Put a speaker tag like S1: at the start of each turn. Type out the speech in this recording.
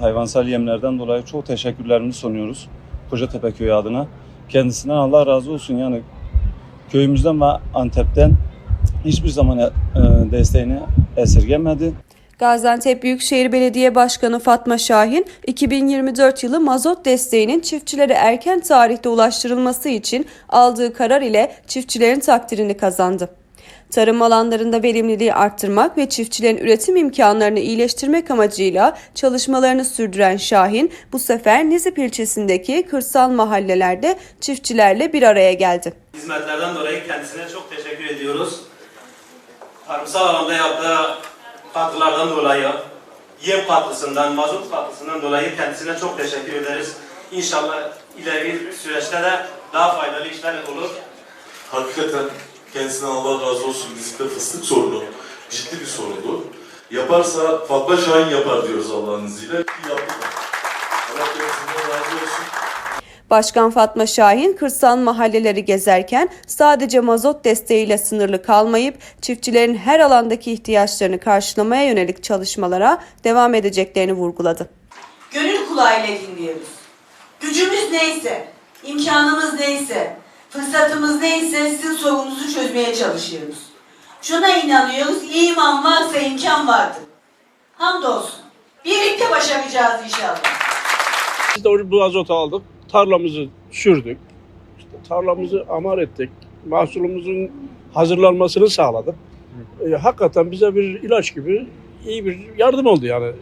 S1: hayvansal yemlerden dolayı çok teşekkürlerimizi sunuyoruz Kocatepe Köyü adına. Kendisinden Allah razı olsun yani köyümüzden ve Antep'ten hiçbir zaman e, desteğini esirgemedi.
S2: Gaziantep Büyükşehir Belediye Başkanı Fatma Şahin, 2024 yılı mazot desteğinin çiftçilere erken tarihte ulaştırılması için aldığı karar ile çiftçilerin takdirini kazandı. Tarım alanlarında verimliliği arttırmak ve çiftçilerin üretim imkanlarını iyileştirmek amacıyla çalışmalarını sürdüren Şahin, bu sefer Nizip ilçesindeki kırsal mahallelerde çiftçilerle bir araya geldi.
S3: hizmetlerden dolayı kendisine çok teşekkür ediyoruz. Tarımsal alanda yaptığı katkılardan dolayı, yem katkısından, mazot katkısından dolayı kendisine çok teşekkür ederiz. İnşallah ileri süreçte de daha faydalı işler olur.
S4: Hakikaten kendisinden Allah razı olsun. Dizikte fıstık sorunu ciddi bir sorundu. Yaparsa Fatma Şahin yapar diyoruz Allah'ın izniyle. Yaptı da. Allah kendisinden razı olsun.
S2: Başkan Fatma Şahin kırsal mahalleleri gezerken sadece mazot desteğiyle sınırlı kalmayıp çiftçilerin her alandaki ihtiyaçlarını karşılamaya yönelik çalışmalara devam edeceklerini vurguladı.
S5: Gönül kulağıyla dinliyoruz. Gücümüz neyse, imkanımız neyse, fırsatımız neyse sizin sorununuzu çözmeye çalışıyoruz. Şuna inanıyoruz, iman varsa imkan vardır. Hamdolsun. Birlikte başaracağız inşallah.
S6: Biz de o- bu azotu aldık, tarlamızı sürdük, işte tarlamızı amar ettik, mahsulümüzün hazırlanmasını sağladık. E, hakikaten bize bir ilaç gibi iyi bir yardım oldu yani.